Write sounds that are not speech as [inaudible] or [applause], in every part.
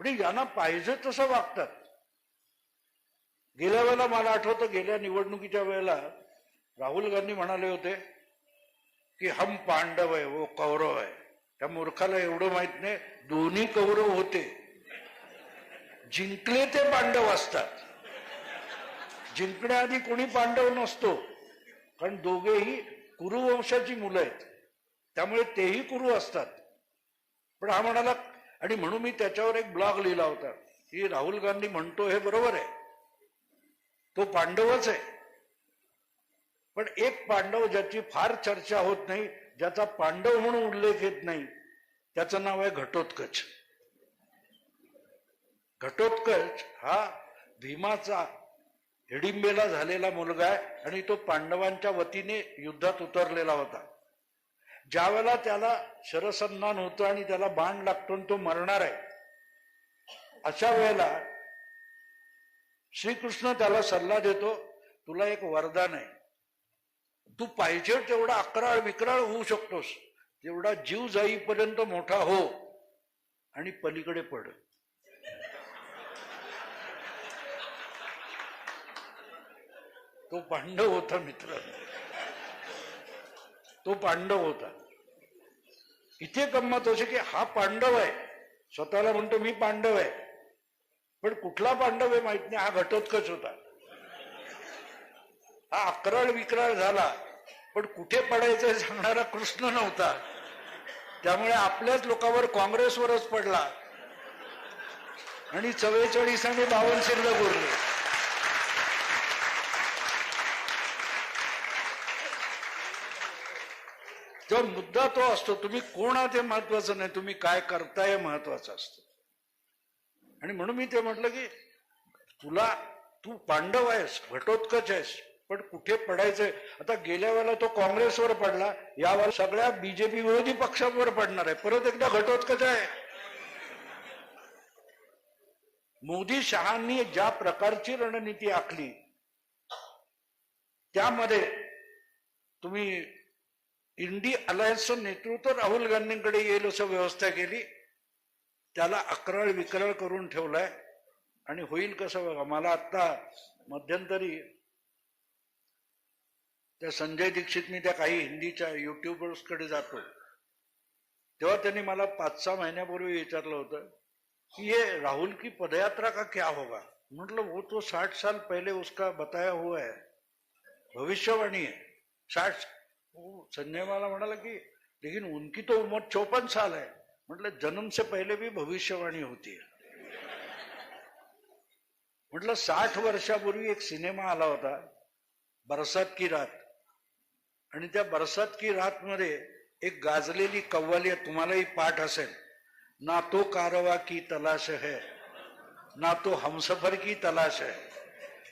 पण यांना पाहिजे तसं वागतात. गेल्या वेळेला मला आठवतं गेल्या निवडणुकीच्या वेळेला राहुल गांधी म्हणाले होते की हम पांडव आहे वो कौरव आहे त्या मूर्खाला एवढं माहीत नाही दोन्ही कौरव होते. जिंकले ते पांडव असतात. जिंकण्याआधी कोणी पांडव नसतो. कारण दोघेही कुरुवंशाची मुलं आहेत. त्यामुळे तेही कुरु असतात. पण हा म्हणाला आणि म्हणून मी त्याच्यावर एक ब्लॉग लिहिला होता. की राहुल गांधी म्हणतो हे बरोबर आहे. तो पांडवच आहे. पण एक पांडव ज्याची फार चर्चा होत नाही ज्याचा पांडव म्हणून उल्लेख येत नाही त्याचं नाव आहे घटोत्कच. घटोत्कच हा भीमाचा हिडिंबेला झालेला मुलगा आहे आणि तो पांडवांच्या वतीने युद्धात उतरलेला होता. ज्या वेळेला त्याला शरसन्मान होतो आणि त्याला बाण लागतो आणि तो मरणार आहे अशा वेळेला श्रीकृष्ण त्याला सल्ला देतो तुला एक वरदान आहे. तू पाहिजे तेवढा अकराळ विकराळ होऊ शकतोस. तेवढा जीव जाईपर्यंत मोठा हो आणि पलीकडे पड. तो पांडव होता मित्र. तो पांडव होता. इथे गंमत अशी की हा पांडव आहे. स्वतःला म्हणतो मी पांडव आहे. पण कुठला पांडव आहे माहीत नाही. हा घटोत्कच होता. हा अकराळ विक्राळ झाला. पण कुठे पडायचं सांगणारा कृष्ण नव्हता. त्यामुळे आपल्याच लोकांवर काँग्रेसवरच पडला. आणि चव्वेचाळीस आणि बावन्न शिल्लक उरले तो मुद्दा तो असतो तुम्ही कोण आहात हे महत्वाचं नाही तुम्ही काय करताय हे महत्वाचं असतं. आणि म्हणून मी ते म्हटलं की तुला तू पांडव आहेस घटोत्कच आहेस पण कुठे पडायचंय? आता गेल्या वेळेला तो काँग्रेसवर पडला यावर सगळ्या बीजेपी विरोधी पक्षांवर पडणार आहे. परत एकदा घटोत्कच आहे. मोदी शहांनी ज्या प्रकारची रणनीती आखली त्यामध्ये तुम्ही इंडी अलायन्सचं नेतृत्व राहुल गांधींकडे येईल असं व्यवस्था केली. त्याला अकराळ विकराळ करून ठेवलाय. आणि होईल कसं बघा मला आत्ता मध्यंतरी त्या संजय दीक्षित मी त्या काही हिंदीच्या युट्यूबर्सकडे जातो. तेव्हा त्यांनी मला पाच सहा महिन्यापूर्वी विचारलं होतं कि ये राहुल की पदयात्रा का क्या होगा? मतलब वो तो साठ साल पहले उसका बताया हुआ है. भविष्यवाणी है. साठ वो संजय मला म्हणाला की लेकिन उनकी तो उम्र चौपन साल है. म्हटलं जन्म से पहले भी भविष्यवाणी होती म्हटलं साठ वर्षापूर्वी एक सिनेमा आला होता बरसात की रात. आणि त्या बरसात की रात मध्ये एक गाजलेली कव्वाली तुम्हालाही पाठ असेल. ना तो कारवा की तलाश है ना तो हमसफर की तलाश है.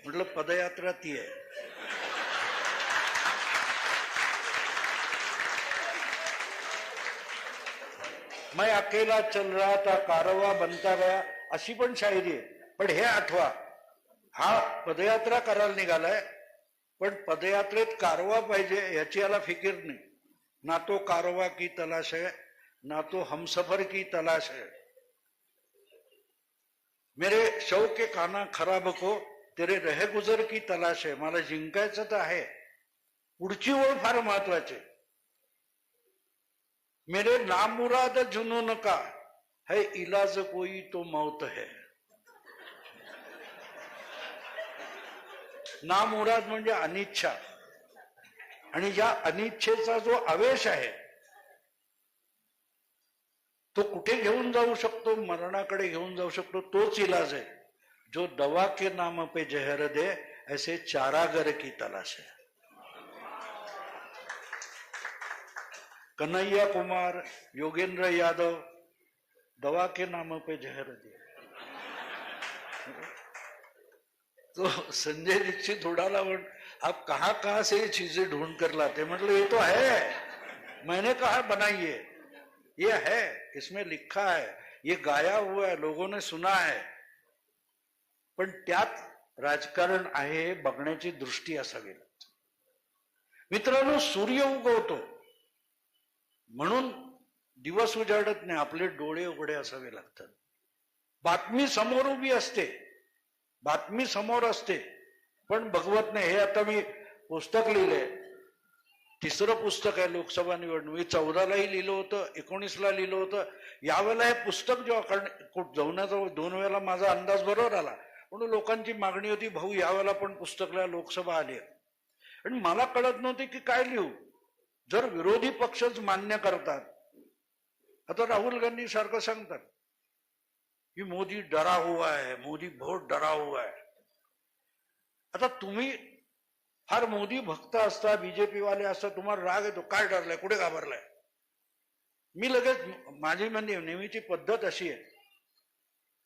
म्हटलं पदयात्रा ती आहे मैं अकेला चल रहा था कारवा बनता गया अशी पण शायरी आहे. पण हे आठवा हा पदयात्रा करायला निघालाय पण पदयात्रेत कारवा पाहिजे याची याला फिकीर नाही. ना तो कारवा की तलाश है ना तो हमसफर की तलाश है मेरे शौक के काना खराब को तेरे रहगुजर की तलाश आहे. मला जिंकायचं तर आहे. पुढची ओळ फार महत्वाची मेरे नामुराद जुनून का। है इलाज कोई तो मौत है। नामुराद म्हणजे अनिच्छा। आणि या अनिच्छेचा जो आवेश आहे तो कुठे घेऊन जाऊ शकतो? मरणाकडे घेऊन जाऊ शकतो? तोच इलाज आहे। जो दवा के नाम पे जहर दे ऐसे चारागर की तलाश है। कन्हैया कुमार योगेंद्र यादव दवा के नाम पे जहर दिया। तो संजय दीक्षित उड़ाला वन आप कहाँ कहाँ से ये चीजें ढूंढ कर लाते? मतलब ये तो है। मैंने कहा बनाइए। ये है इसमें लिखा है। ये गाया हुआ है लोगों ने सुना है। पण त्यात राजकारण आहे हे बघण्याची दृष्टी असावी. मित्रांनो सूर्य उगवतो. म्हणून दिवस उजाडत नाही आपले डोळे उघडे असावे लागतात. बातमी समोर उभी असते बातमी समोर असते. पण भगवत नाही हे आता मी पुस्तक लिहिलंय. तिसरं पुस्तक आहे लोकसभा निवडणूक. मी चौदालाही लिहिलं होतं एकोणीसला लिहिलं होतं. यावेळेला हे पुस्तक जेव्हा कारण जाऊन दोन वेळेला माझा अंदाज बरोबर आला. म्हणून लोकांची मागणी होती भाऊ यावेळेला पण पुस्तकला लोकसभा आली आहे. आणि मला कळत नव्हती की काय लिहू. जर विरोधी पक्षच मान्य करतात आता राहुल गांधी सारखं सांगतात की मोदी डरा हुआ है मोदी बहुत डरा हुआ है. आता तुम्ही फार मोदी भक्त असता बीजेपी वाले असता तुम्हाला राग येतो. काय डरलाय? कुठे घाबरलाय? मी लगेच माझी म्हणजे नेहमीची पद्धत अशी आहे.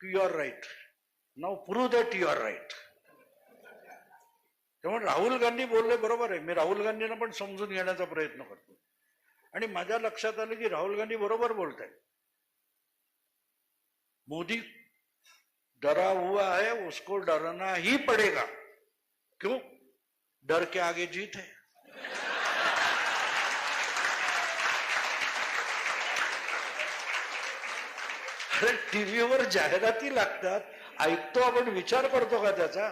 की you are right now prove that you are right त्यामुळे राहुल गांधी बोलले बरोबर आहे मी राहुल गांधींना पण समजून घेण्याचा प्रयत्न करतो आणि माझ्या लक्षात आलं की राहुल गांधी बरोबर बोलत आहेत मोदी डरा हुआ है उसको डरना ही पड़ेगा. क्यों? डर के आगे जीत है. अरे टीव्हीवर जाहिराती लागतात. ऐकतो आपण विचार करतो का त्याचा?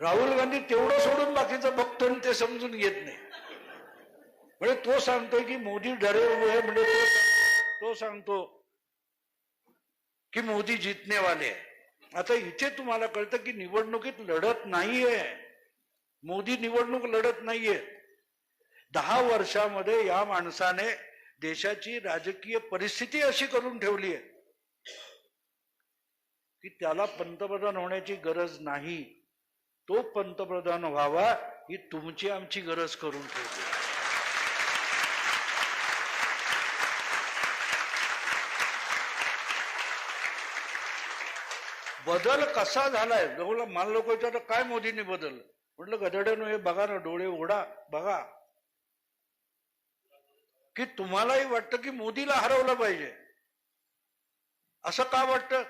राहुल गांधी तेवढं सोडून बाकीचं बघतो आणि ते समजून घेत नाही. म्हणजे तो सांगतोय की मोदी डरे हुए है म्हणजे तो तो सांगतो की मोदी जीतने वाले आता इथे तुम्हाला कळतं की निवडणुकीत लढत नाहीये. मोदी निवडणूक लढत नाहीये. दहा वर्षामध्ये या माणसाने देशाची राजकीय परिस्थिती अशी करून ठेवली आहे की त्याला पंतप्रधान होण्याची गरज नाही. तो पंतप्रधान व्हावा ही तुमची आमची गरज करून ठेवते. बदल कसा झालाय? जवळ मान लोक विचारतात काय मोदींनी बदल? म्हटलं गदड्यानो हे बघा ना डोळे ओढा बघा. की तुम्हालाही वाटतं की मोदीला हरवलं पाहिजे. असं का वाटतं?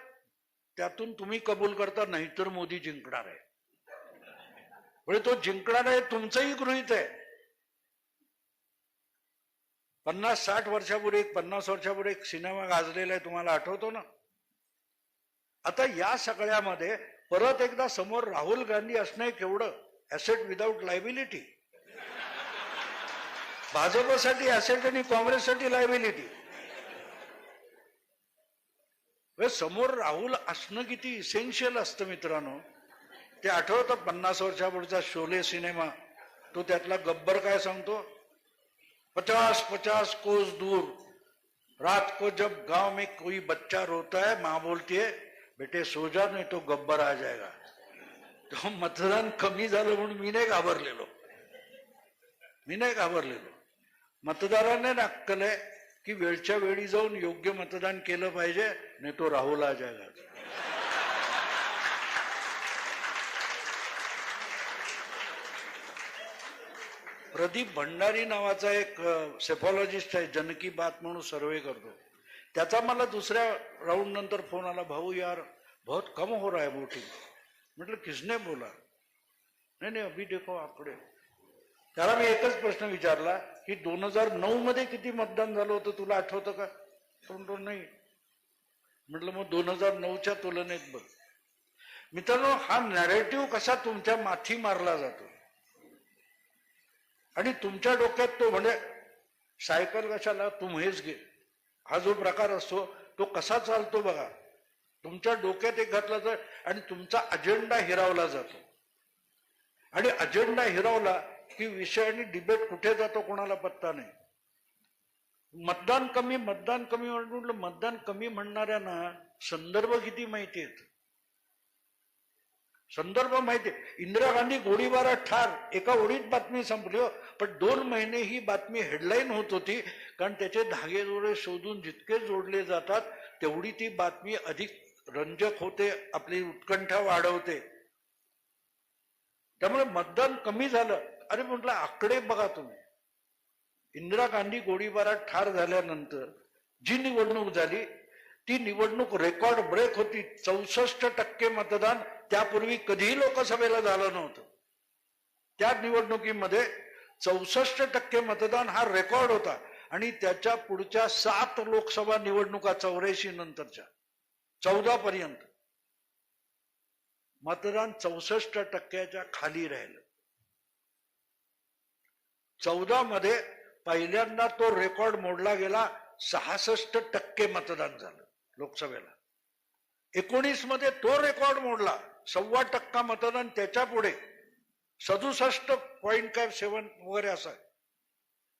त्यातून तुम्ही कबूल करता नाहीतर मोदी जिंकणार आहे. म्हणजे तो जिंकणार आहे तुमचंही गृहित आहे. पन्नास साठ वर्षापूर्वी एक पन्नास वर्षापूर्वी एक सिनेमा गाजलेला आहे तुम्हाला आठवतो ना? आता या सगळ्यामध्ये परत एकदा समोर राहुल गांधी असणं केवढं ऍसेट विदाऊट लायबिलिटी भाजपसाठी ऍसेट आणि काँग्रेससाठी लायबिलिटी म्हणजे समोर राहुल असणं किती इसेन्शियल असतं मित्रांनो. ते आठवतं पन्नास वर्षापुढचा शोले सिनेमा. तो त्यातला गब्बर काय सांगतो? पचास पचास कोस दूर. रात को जब गांव में कोई बच्चा रोता है माँ बोलती है बेटे सो जा नाही तो गब्बर आ जाएगा. तो मतदान कमी झालं म्हणून मी नाही घाबरलेलो. मी नाही घाबरलेलो. मतदारांना नाक्कल आहे की वेळच्या वेळी जाऊन योग्य मतदान केलं पाहिजे नाही तो राहुल आ प्रदीप भंडारी नावाचा एक सेफॉलॉजिस्ट आहे जनकी बात म्हणून सर्वे करतो. त्याचा मला दुसऱ्या राऊंड नंतर फोन आला भाऊ यार बहुत कम हो रहा है वोटिंग. म्हटलं किसने बोला? नाही नाही अभी देखो आकडे त्याला मी एकच प्रश्न विचारला की दोन हजार नऊ मध्ये किती मतदान झालं होतं तुला आठवतं का? तो म्हणतो नाही. म्हटलं मग दोन हजार नऊच्या तुलनेत बघ. मित्रांनो हा नॅरेटिव्ह कसा तुमच्या माथी मारला जातो? आणि तुमच्या डोक्यात तो म्हणजे सायकल कशाला तुम्हीच घे. हा जो प्रकार असतो तो कसा चालतो बघा. तुमच्या डोक्यात एक घातला जात आणि तुमचा अजेंडा हिरावला जातो. आणि अजेंडा हिरावला की विषय आणि डिबेट कुठे जातो कोणाला पत्ता नाही. मतदान कमी मतदान कमी म्हटलं मतदान कमी म्हणणाऱ्यांना संदर्भ किती माहिती आहेत? संदर्भ माहिती इंदिरा गांधी गोळीबारात ठार एका ओळीत बातमी संपली हो. पण दोन महिने ही बातमी हेडलाईन होत होती कारण त्याचे धागे जोडे शोधून जितके जोडले जातात तेवढी ती बातमी अधिक रंजक होते आपली उत्कंठा वाढवते. त्यामुळे मतदान कमी झालं. अरे म्हटलं आकडे बघा तुम्ही. इंदिरा गांधी गोळीबारात ठार झाल्यानंतर जी निवडणूक झाली ती निवडणूक रेकॉर्ड ब्रेक होती. चौसष्ट टक्के मतदान त्यापूर्वी कधीही लोकसभेला झालं नव्हतं. त्या निवडणुकीमध्ये चौसष्ट टक्के मतदान हा रेकॉर्ड होता. आणि त्याच्या पुढच्या सात लोकसभा निवडणुका चौऱ्याऐंशी नंतरच्या चौदा पर्यंत. मतदान चौसष्ट टक्क्याच्या खाली राहिलं. चौदा मध्ये पहिल्यांदा तो रेकॉर्ड मोडला गेला सहासष्ट टक्के मतदान झालं. लोकसभेला. एकोणीसमध्ये तो रेकॉर्ड मोडला. सव्वा टक्का मतदान त्याच्या पुढे. सदुसष्ट पॉईंट काय सेवन वगैरे असं आहे.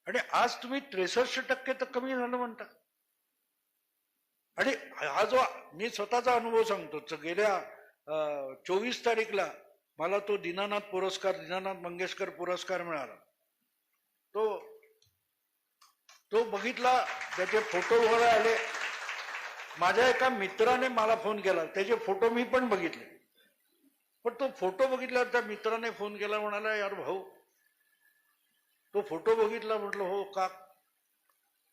आणि आज तुम्ही त्रेसष्ट टक्के तर कमी झालं म्हणता. आणि हा जो मी स्वतःचा अनुभव सांगतो गेल्या चोवीस तारीखला मला तो दीनानाथ पुरस्कार दीनानाथ मंगेशकर पुरस्कार मिळाला. तो तो बघितला त्याचे फोटो वगैरे आले. माझ्या एका मित्राने मला फोन केला. त्याचे फोटो मी पण बघितले. पण तो फोटो बघितल्यावर त्या मित्राने फोन केला म्हणाला यार भाऊ तो फोटो बघितला म्हटलं हो का?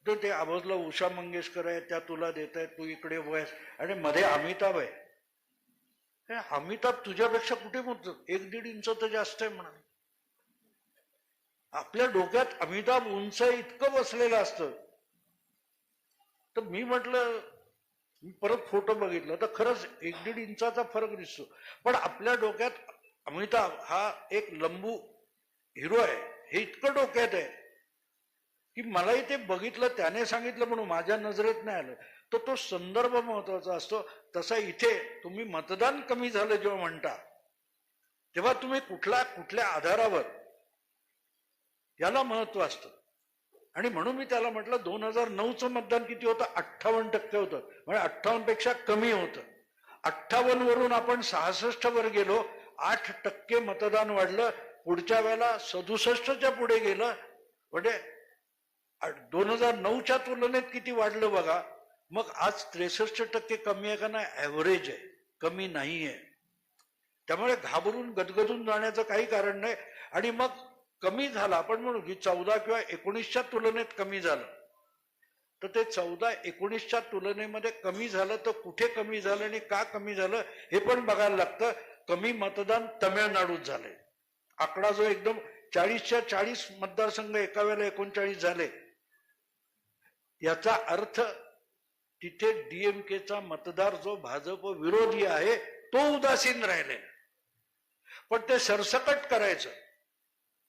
तो ते आवाजला उषा मंगेशकर आहे त्या तुला देत आहेत तू इकडे वयस. आणि मध्ये अमिताभ आहे. अमिताभ तुझ्यापेक्षा कुठे मोठं? एक दीड इंच तर जास्त आहे म्हणाले. आपल्या डोक्यात अमिताभ उंच इतकं बसलेलं असतं. तर मी म्हटलं मी परत फोटो बघितला तर खरंच एक दीड इंचाचा फरक दिसतो. पण आपल्या डोक्यात अमिताभ हा एक लंबू हिरो आहे. हे इतकं डोक्यात आहे की मलाही ते बघितलं त्याने सांगितलं म्हणून माझ्या नजरेत नाही आलं. तर तो संदर्भ महत्त्वाचा असतो. तसा इथे तुम्ही मतदान कमी झालं जेव्हा म्हणता तेव्हा तुम्ही कुठल्या कुठल्या आधारावर? याला महत्त्व असतं. आणि म्हणून मी त्याला म्हटलं दोन हजार नऊचं मतदान किती होतं? अठ्ठावन्न टक्के होतं. म्हणजे अठ्ठावन्नपेक्षा कमी होतं. अठ्ठावन्न वरून आपण सहासष्ट वर गेलो आठ टक्के मतदान वाढलं. पुढच्या वेळेला सदुसष्टच्या पुढे गेलं. म्हणजे दोन हजार नऊच्या तुलनेत किती वाढलं बघा. मग आज त्रेसष्ट टक्के कमी आहे का नाही? ऍव्हरेज आहे. कमी नाही आहे त्यामुळे घाबरून गदगदून जाण्याचं काही कारण नाही. आणि मग कमी झाला आपण म्हणू की चौदा किंवा एकोणीसच्या तुलनेत कमी झालं. तर ते चौदा एकोणीसच्या तुलनेमध्ये कमी झालं तर कुठे कमी झालं आणि का कमी झालं हे पण बघायला लागतं. कमी मतदान तमिळनाडूत झालंय. आकडा जो एकदम चाळीसच्या चाळीस मतदारसंघ एका वेळेला एकोणचाळीस झाले. याचा अर्थ तिथे डीएमकेचा मतदार जो भाजप विरोधी आहे तो उदासीन राहिले पण ते सरसकट करायचं.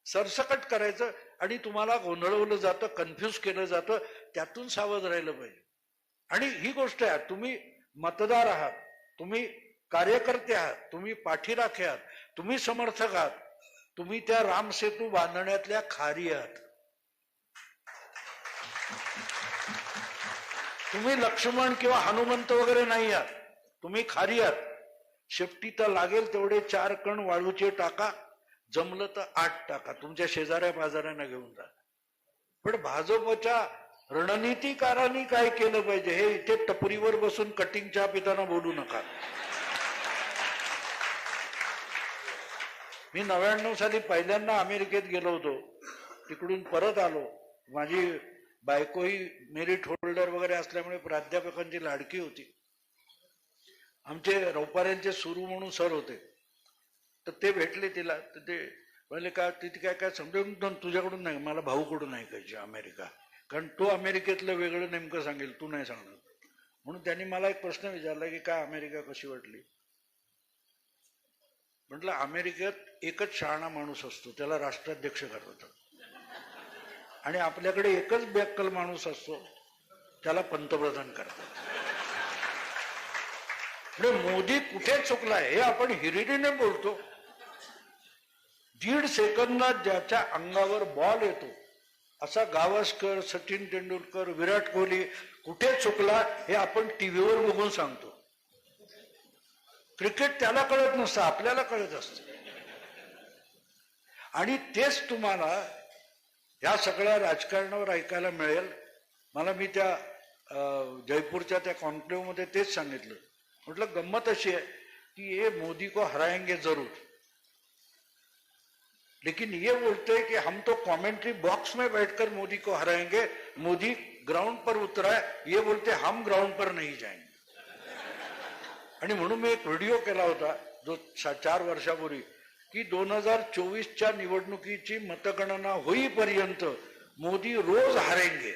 सरसकट करायचं आणि तुम्हाला गोंधळवलं जातं कन्फ्युज केलं जातं त्यातून सावध राहिलं पाहिजे. आणि ही गोष्ट आहे तुम्ही मतदार आहात तुम्ही कार्यकर्ते आहात तुम्ही पाठीराखे आहात तुम्ही समर्थक आहात तुम्ही त्या रामसेतू बांधण्यातल्या खारी आहात. तुम्ही लक्ष्मण किंवा हनुमंत वगैरे नाही आहात तुम्ही खारी आहात. शेपटी तर लागेल तेवढे चार कण वाळूचे टाका जमलं तर आठ टाका. तुमच्या शेजाऱ्या बाजाऱ्यांना घेऊन जा. पण भाजपच्या रणनीतिकारांनी काय केलं पाहिजे? हे इथे टपरीवर बसून कटिंग चहा पिताना बोलू नका. मी नव्याण्णव साली पहिल्यांदा अमेरिकेत गेलो होतो. तिकडून परत आलो. माझी बायकोही मेरिट होल्डर वगैरे असल्यामुळे प्राध्यापकांची लाडकी होती. आमचे रौपाऱ्यांचे सुरू म्हणून सर होते. तर ते भेटले तिला. तर ते म्हणले का तिथे काय काय समजून तुझ्याकडून नाही मला भाऊकडून ऐकायची अमेरिका. कारण तो अमेरिकेतलं वेगळं नेमकं सांगेल तू नाही सांगणार. म्हणून त्यांनी मला एक प्रश्न विचारला की काय अमेरिका कशी वाटली? म्हटलं अमेरिकेत एकच शहाणा माणूस असतो त्याला राष्ट्राध्यक्ष करतात. आणि आपल्याकडे एकच बेक्कल माणूस असतो त्याला पंतप्रधान करतात. म्हणजे मोदी कुठे चुकलाय हे आपण हिरिरीने बोलतो. दीड सेकंदात ज्याच्या अंगावर बॉल येतो असा गावस्कर सचिन तेंडुलकर विराट कोहली कुठे चुकला हे आपण टीव्हीवर बघून सांगतो. क्रिकेट त्याला कळत नसतं आपल्याला कळत असत. आणि तेच तुम्हाला या सगळ्या राजकारणावर ऐकायला मिळेल. मला मी त्या जयपूरच्या त्या कॉन्क्लेव्हमध्ये तेच सांगितलं. म्हटलं गंमत अशी आहे की हे मोदी को हराएंगे जरूर. लेकिन ये बोलते हैं कि हम तो कमेंट्री बॉक्स में बैठकर मोदी को हराएंगे। मोदी ग्राउंड पर उतरा है ये बोलते हम ग्राउंड पर नहीं जाएंगे। आणि म्हणून मी एक व्हिडिओ केला होता जो चार वर्षापूर्वी की दोन हजार चोवीसच्या निवडणुकीची मतगणना होईपर्यंत मोदी रोज हारेंगे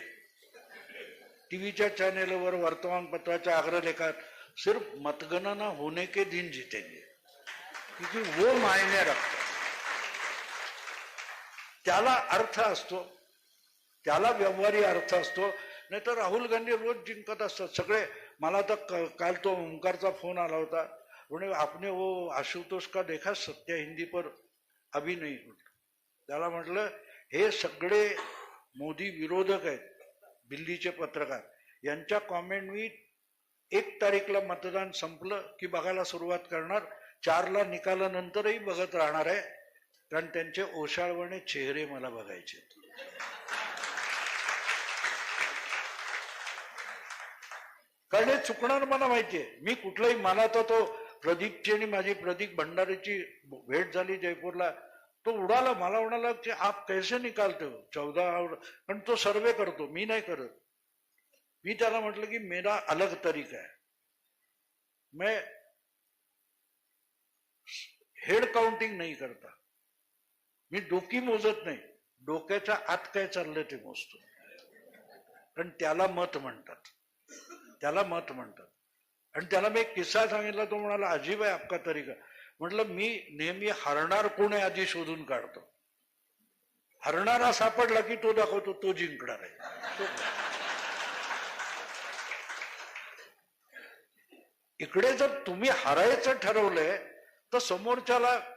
टीव्हीच्या चॅनेलवर वर्तमानपत्राच्या अग्रलेखात सिर्फ मतगणना होने के दिन जीतेंगे. क्योंकि वो मायने रखता त्याला अर्थ असतो. त्याला व्यवहारी अर्थ असतो. नाही तर राहुल गांधी रोज जिंकत असतात. सगळे मला तर क- काल तो ओंकारचा फोन आला होता. म्हणे आपने वो आशुतोष का देखा? सत्य हिंदी पर अभि नाही. त्याला म्हटलं हे सगळे मोदी विरोधक आहेत दिल्लीचे पत्रकार. यांच्या कॉमेंट मी एक तारीखला मतदान संपलं की बघायला सुरुवात करणार. चारला निकालानंतरही बघत राहणार आहे. कारण त्यांचे ओशाळवणे चेहरे मला बघायचे कारण हे चुकणार मला माहितीये मी कुठलाही मला तर तो प्रदीपची आणि माझी प्रदीप भंडारीची भेट झाली जयपूरला तो उडाला मला म्हणाला की आप कैसे निकालते हो? चौदा पण तो सर्वे करतो मी नाही करत. मी त्याला म्हटलं की मेरा अलग तरीका है मैं हेड काउंटिंग नाही करता. मी डोकी मोजत नाही. डोक्याच्या आत काय चाललंय ते मोजतो. कारण त्याला मत म्हणतात. त्याला मत म्हणतात. आणि त्याला मी एक किस्सा सांगितला तो म्हणाला अजीब आहे आपका तरीका. म्हटलं मी नेहमी हरणार कोण आहे आधी शोधून काढतो. हरणारा सापडला की तो दाखवतो तो जिंकणार आहे. इकडे जर तुम्ही हरायचं ठरवलंय तर समोरच्याला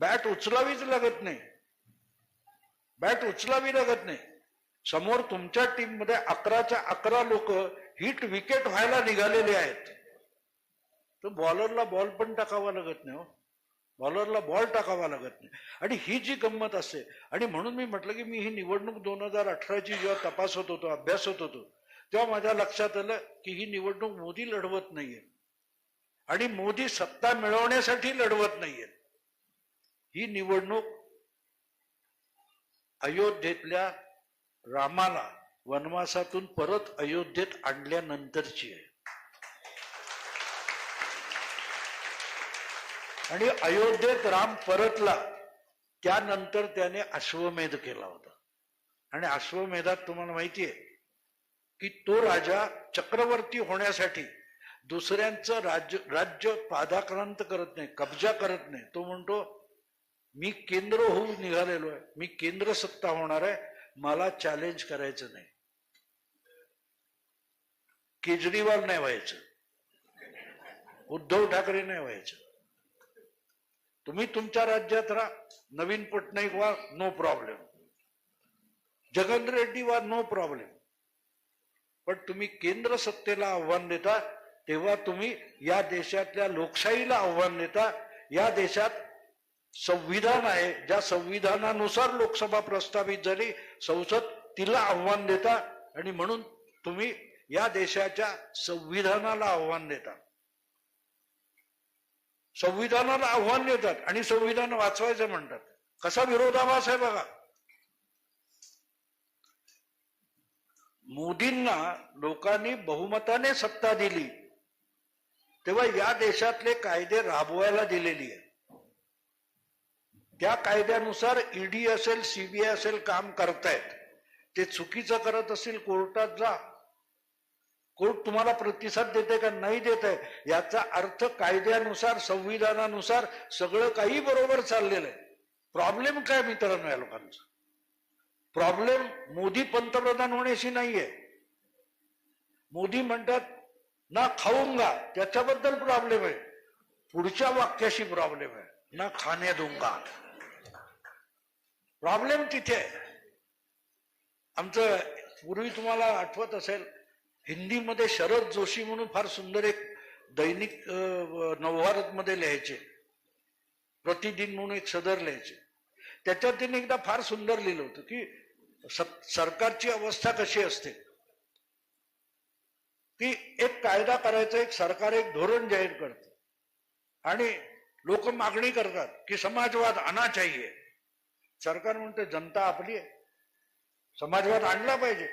बॅट उचलावीच लागत नाही. बॅट उचलावी लागत नाही. समोर तुमच्या टीममध्ये अकराच्या अकरा लोक हिट विकेट व्हायला निघालेले आहेत. तर बॉलरला बॉल पण टाकावा लागत नाही हो. बॉलरला बॉल टाकावा लागत नाही. आणि ही जी गंमत असते आणि म्हणून मी म्हटलं की मी ही निवडणूक दोन हजार अठराची जेव्हा तपासत होतो अभ्यासत होतो तेव्हा माझ्या लक्षात आलं की ही निवडणूक मोदी लढवत नाहीये. आणि मोदी सत्ता मिळवण्यासाठी लढवत नाहीये. ही निवडणूक अयोध्येतल्या रामाला वनवासातून परत अयोध्येत आणल्यानंतरची आहे. आणि अयोध्येत राम परतला त्यानंतर त्याने अश्वमेध केला होता. आणि अश्वमेधात तुम्हाला माहिती आहे की तो राजा चक्रवर्ती होण्यासाठी दुसऱ्यांचं राज्य राज्य पादाक्रांत करत नाही कब्जा करत नाही. तो म्हणतो मी केंद्र होऊन निघालेलो आहे. मी केंद्र सत्ता होणार आहे. मला चॅलेंज करायचं नाही. केजरीवाल नाही व्हायचं. उद्धव ठाकरे नाही व्हायचं. तुम्ही तुमच्या राज्यात राहा. नवीन पटनाईक व्हा नो प्रॉब्लेम जगन रेड्डी वा नो प्रॉब्लेम पण तुम्ही केंद्र सत्तेला आव्हान देता तेव्हा तुम्ही या देशातल्या लोकशाहीला आव्हान देता या देशात संविधान आहे. ज्या संविधानानुसार लोकसभा प्रस्तावित झाली संसद तिला आव्हान देता आणि म्हणून तुम्ही या देशाच्या संविधानाला आव्हान देता. संविधानाला आव्हान देतात आणि संविधान वाचवायचं म्हणतात. कसा विरोधाभास आहे बघा. मोदींना लोकांनी बहुमताने सत्ता दिली. तेव्हा या देशातले कायदे राबवायला दिलेली आहे त्या कायद्यानुसार ईडी असेल सीबीआय असेल काम करतायत ते चुकीचं करत असेल कोर्टात जा. कोर्ट तुम्हाला प्रतिसाद देते का नाही देत आहे याचा अर्थ कायद्यानुसार संविधानानुसार सगळं काही बरोबर चाललेलं आहे. प्रॉब्लेम काय मित्रांनो या लोकांचा? प्रॉब्लेम मोदी पंतप्रधान होण्याशी नाहीये. मोदी म्हणतात ना खाऊंगा त्याच्याबद्दल प्रॉब्लेम आहे. पुढच्या वाक्याशी प्रॉब्लेम आहे. ना खाण्या दुंगा प्रॉब्लेम तिथे आमचं पूर्वी तुम्हाला आठवत असेल हिंदीमध्ये शरद जोशी म्हणून फार सुंदर एक दैनिक नवभारत मध्ये लिहायचे. प्रतिदिन म्हणून एक सदर लिहायचे. त्याच्यात त्यांनी एकदा फार सुंदर लिहिलं होतं की स- सरकारची अवस्था कशी असते? की एक कायदा करायचा एक सरकार एक धोरण जाहीर करत. आणि लोक मागणी करतात की समाजवाद आणा चाहिए सरकार म्हणते जनता आपली आहे. समाजवाद आणला पाहिजे.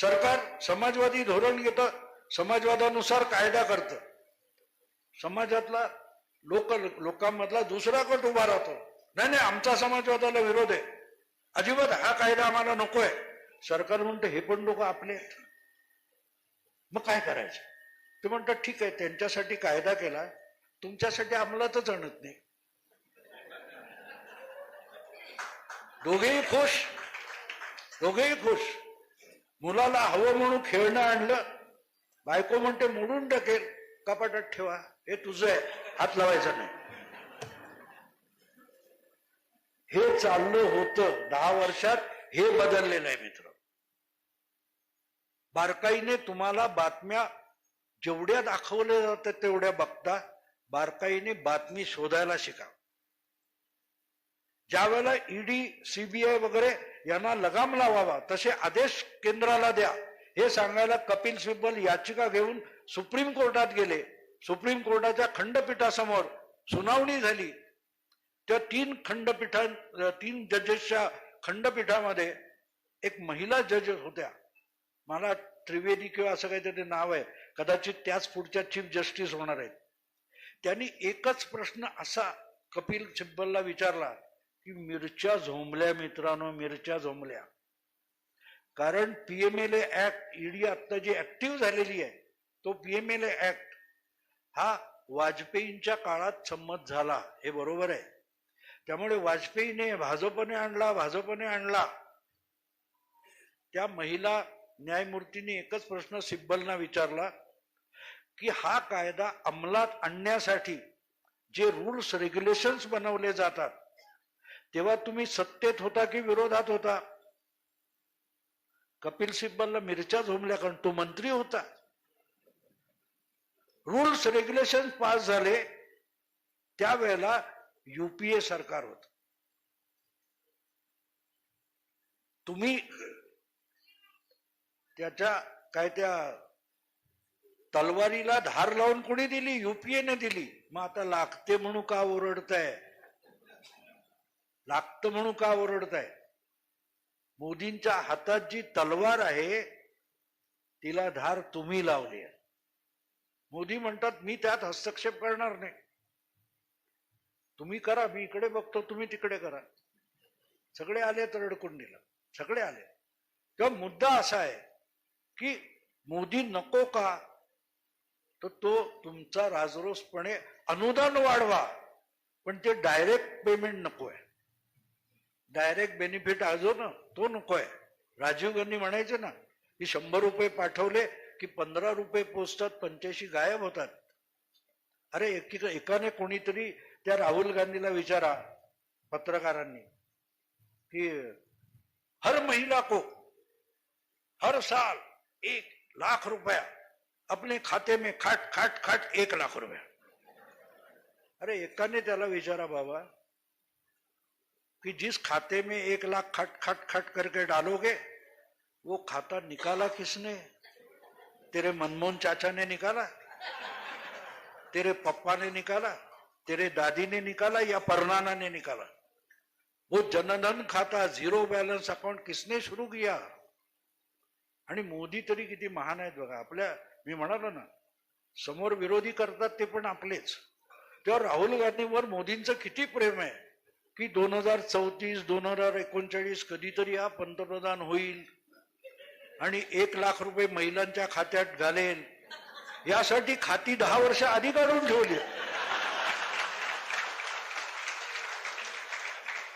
सरकार समाजवादी धोरण घेतं समाजवादानुसार कायदा करतं. समाजातला लोक लोकांमधला दुसरा गट उभा राहतो. नाही नाही आमचा समाजवादाला विरोध आहे. अजिबात हा कायदा आम्हाला नकोय. सरकार म्हणतं हे पण लोक आपले आहेत. मग काय करायचं? ते म्हणतात ठीक आहे त्यांच्यासाठी कायदा केला तुमच्यासाठी अंमलातच आणत नाही. दोघेही खुश. दोघेही खुश. मुलाला हवं म्हणून खेळणं आणलं. बायको म्हणते मोडून टाकेल. कपाटात ठेवा. हे तुझं आहे. हात लावायचा नाही. हे चाललं होतं दहा वर्षात. हे बदललेलं आहे मित्र. बारकाईने तुम्हाला बातम्या जेवढ्या दाखवल्या जातात तेवढ्या बघता. बारकाईने बातमी शोधायला शिका. ज्या वेळेला ईडी सीबीआय वगैरे यांना लगाम लावावा तसे आदेश केंद्राला द्या. हे सांगायला कपिल सिब्बल याचिका घेऊन सुप्रीम कोर्टात गेले. सुप्रीम कोर्टाच्या खंडपीठासमोर सुनावणी झाली. त्या तीन खंडपीठां तीन जजेसच्या खंडपीठामध्ये एक महिला जज होत्या. मला त्रिवेदी किंवा असं काहीतरी नाव आहे. कदाचित त्याच पुढच्या चीफ जस्टिस होणार आहेत. त्यांनी एकच प्रश्न असा कपिल सिब्बलला विचारला की मिरच्या झोंबल्या मित्रांनो मिरच्या झोंबल्या. कारण पीएमएलए ऍक्ट ईडी आता जी ऍक्टिव्ह झालेली आहे तो पीएमएल ऍक्ट हा वाजपेयींच्या काळात संमत झाला हे बरोबर आहे. त्यामुळे वाजपेयीने भाजपने आणला भाजपने आणला. त्या महिला न्यायमूर्तीने एकच प्रश्न सिब्बलना विचारला की हा कायदा अंमलात आणण्यासाठी जे रूल्स रेग्युलेशन्स बनवले जातात तेव्हा तुम्ही सत्तेत होता की विरोधात होता? कपिल सिब्बलला मिरच्या झोमल्या कारण तो मंत्री होता. रूल्स रेग्युलेशन पास झाले. त्यावेळेला युपीए सरकार होत. तुम्ही त्याच्या काय त्या तलवारीला धार लावून कोणी दिली? युपीएने दिली. मग आता लागते म्हणून का ओरडताय? लागतं म्हणून का ओरडताय? मोदींच्या हातात जी तलवार आहे तिला धार तुम्ही लावली आहे. मोदी म्हणतात मी त्यात हस्तक्षेप करणार नाही. तुम्ही करा मी इकडे बघतो तुम्ही तिकडे करा. सगळे आले तर अडकून दिलं सगळे आले तेव्हा मुद्दा असा आहे की मोदी नको का? तर तो तुमचा राजरोसपणे अनुदान वाढवा पण ते डायरेक्ट पेमेंट नको आहे डायरेक्ट बेनिफिट आजो ना तो नकोय. राजीव गांधी म्हणायचे ना की शंभर रुपये पाठवले की पंधरा रुपये पोचतात पंच्याऐंशी गायब होतात. अरे एकी एकाने कोणीतरी त्या राहुल गांधीला विचारा पत्रकारांनी की हर महिला को हर साल एक लाख रुपया अपने खाते में खाट खाट खाट एक लाख रुपया. अरे एकाने त्याला विचारा बाबा कि जिस खाते में एक लाख खट खट खट करके डालोगे वो खाता निकाला किसने? तेरे मनमोहन चाचा ने निकाला? तेरे पप्पा ने निकाला? तेरे दादी ने निकाला या परनाना ने निकाला? वो जनधन खाता झिरो बॅलन्स अकाउंट किसने सुरू किया? आणि मोदी तरी किती महान आहेत बघा. आपल्या मी म्हणालो ना समोर विरोधी करतात ते पण आपलेच. तेव्हा राहुल गांधीवर मोदींचं किती प्रेम आहे? की दोन हजार चौतीस दोन हजार एकोणचाळीस कधीतरी हा पंतप्रधान होईल आणि एक लाख रुपये महिलांच्या खात्यात घालेल यासाठी खाती दहा वर्ष आधी काढून ठेवली.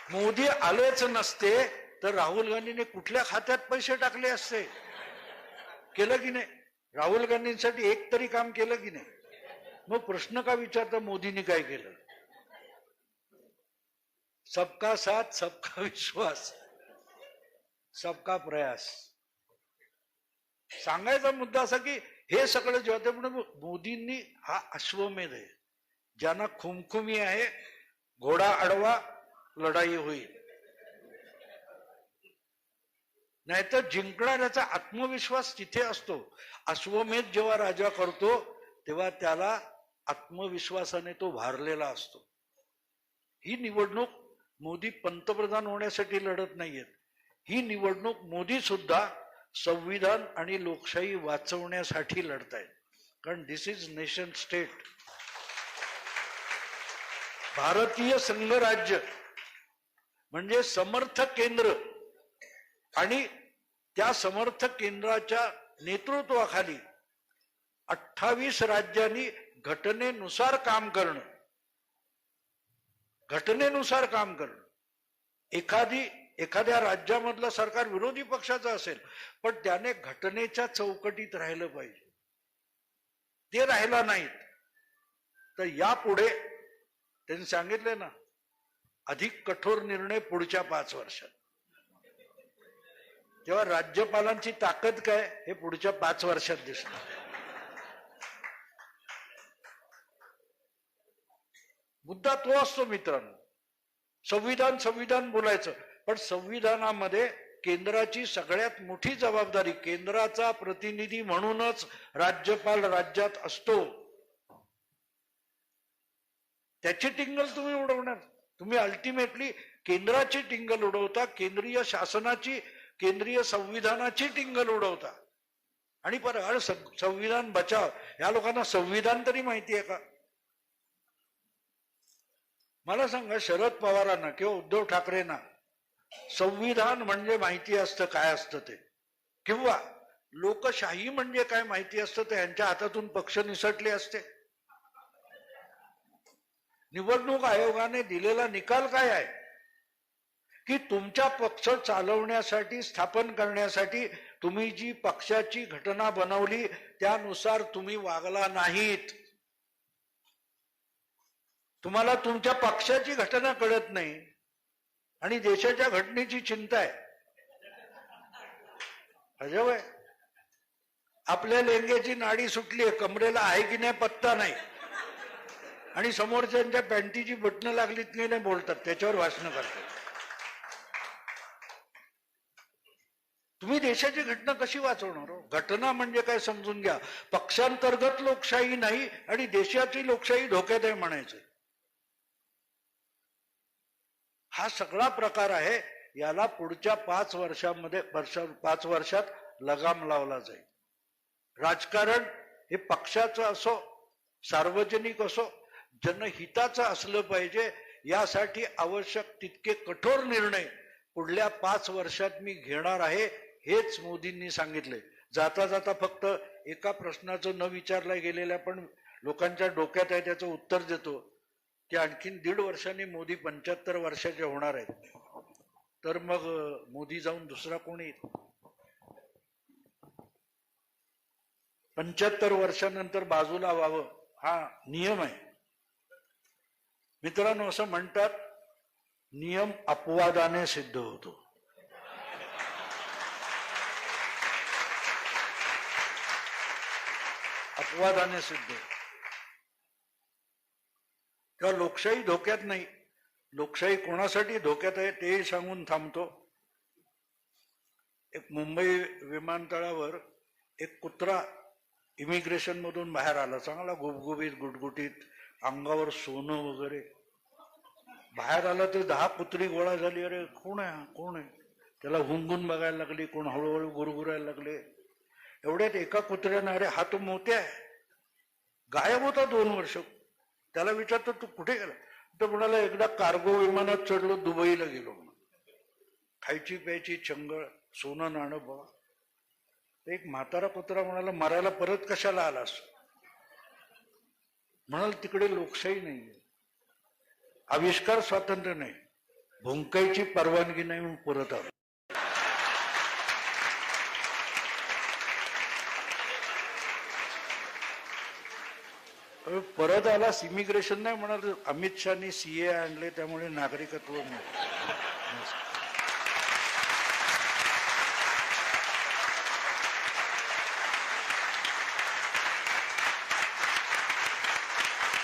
मोदी आलेच नसते तर राहुल गांधीने कुठल्या खात्यात पैसे टाकले असते? केलं की नाही? राहुल गांधींसाठी एक तरी काम केलं की नाही? मग प्रश्न का विचारता मोदींनी काय केलं? सबका साथ सबका [laughs] विश्वास सबका प्रयास. सांगायचा मुद्दा असा की हे सगळं जेव्हा म्हणून मोदींनी हा अश्वमेध आहे. ज्यांना खुमखुमी आहे घोडा अडवा लढाई होईल. नाहीतर जिंकणाऱ्याचा आत्मविश्वास तिथे असतो. अश्वमेध जेव्हा राजा करतो तेव्हा त्याला आत्मविश्वासाने तो भारलेला असतो. ही निवडणूक मोदी पंतप्रधान होण्यासाठी लढत नाहीयेत. ही निवडणूक मोदी सुद्धा संविधान आणि लोकशाही वाचवण्यासाठी लढतायत. कारण दिस इज नेशन स्टेट भारतीय संघराज्य म्हणजे समर्थ केंद्र. आणि त्या समर्थ केंद्राच्या नेतृत्वाखाली अठ्ठावीस राज्यांनी घटनेनुसार काम करणं. घटनेनुसार काम करणं. एखादी एखाद्या राज्यामधलं सरकार विरोधी पक्षाचं असेल पण त्याने घटनेच्या चौकटीत राहिलं पाहिजे. ते राहिला नाहीत. तर यापुढे त्यांनी सांगितले ना अधिक कठोर निर्णय पुढच्या पाच वर्षात. तेव्हा राज्यपालांची ताकद काय हे पुढच्या पाच वर्षात दिसणार. मुद्दा तो असतो मित्रांनो. संविधान संविधान बोलायचं. पण संविधानामध्ये केंद्राची सगळ्यात मोठी जबाबदारी केंद्राचा प्रतिनिधी म्हणूनच राज्यपाल राज्यात असतो. त्याची टिंगल तुम्ही उडवणार. तुम्ही अल्टिमेटली केंद्राची टिंगल उडवता केंद्रीय शासनाची केंद्रीय संविधानाची टिंगल उडवता. आणि पर संविधान बचाव. या लोकांना संविधान तरी माहिती आहे का? मला सांगा शरद पवारांना किंवा उद्धव ठाकरेंना संविधान म्हणजे माहिती असतं काय असतं ते? किंवा लोकशाही म्हणजे काय माहिती असतं ते यांच्या हातातून पक्ष निसटले असते? निवडणूक आयोगाने दिलेला निकाल काय आहे? की तुमच्या पक्ष चालवण्यासाठी स्थापन करण्यासाठी तुम्ही जी पक्षाची घटना बनवली त्यानुसार तुम्ही वागला नाहीत. तुम्हाला तुमच्या पक्षाची घटना कळत नाही आणि देशाच्या घटनेची चिंता आहे. अजब आहे. आपल्या लेंग्याची नाडी सुटली आहे कमरेला आहे की नाही पत्ता नाही. आणि समोरच्यांच्या पॅन्टीची बटणं लागलीत की नाही बोलतात त्याच्यावर भाषण करतात. तुम्ही देशाची घटना कशी वाचवणार हो? घटना म्हणजे काय समजून घ्या. पक्षांतर्गत लोकशाही नाही आणि देशाची लोकशाही धोक्यात आहे म्हणायचं. हा सगळा प्रकार आहे याला पुढच्या पाच वर्षामध्ये वर्ष पाच वर्षात लगाम लावला जाईल. राजकारण हे पक्षाचं असो सार्वजनिक असो जनहिताचं असलं पाहिजे यासाठी आवश्यक तितके कठोर निर्णय पुढल्या पाच वर्षात मी घेणार आहे हेच मोदींनी सांगितले. जाता जाता फक्त एका प्रश्नाचं न विचारल्या गेलेल्या पण लोकांच्या डोक्यात आहे त्याचं उत्तर देतो. की आणखीन दीड वर्षांनी मोदी पंच्याहत्तर वर्षाचे होणार आहेत तर मग मोदी जाऊन दुसरा कोणी येईल? पंच्याहत्तर वर्षानंतर बाजूला व्हावं हा नियम आहे. मित्रांनो असं म्हणतात नियम अपवादाने सिद्ध होतो. अपवादाने सिद्ध होतो. तेव्हा लोकशाही धोक्यात नाही. लोकशाही कोणासाठी धोक्यात आहे तेही सांगून थांबतो. एक मुंबई विमानतळावर एक कुत्रा इमिग्रेशन मधून बाहेर आला. चांगला गुबगुबीत गुटगुटीत अंगावर सोनं वगैरे. बाहेर आला तर दहा कुत्री गोळा झाली. अरे कोण आहे हा? कोण आहे? त्याला हुंगून बघायला लागली कोण हळूहळू गुरगुरायला लागले. एवढ्यात एका कुत्र्यानं अरे हा तो मोत्या आहे. गायब होता दोन वर्ष. त्याला विचारतो तू कुठे गेला? तर म्हणाला एकदा कार्गो विमानात चढलो दुबईला गेलो म्हणून. खायची प्यायची चंगळ सोनं नाणं बघा एक म्हातारा कुत्रा म्हणाला मरायला परत कशाला आलास? म्हणाल तिकडे लोकशाही नाही आविष्कार स्वातंत्र्य नाही. भुंकायची परवानगी नाही म्हणून परत आलो. परत आलास इमिग्रेशन नाही म्हणाल अमित शहानी सीए आणले त्यामुळे नागरिकत्व मिळालं.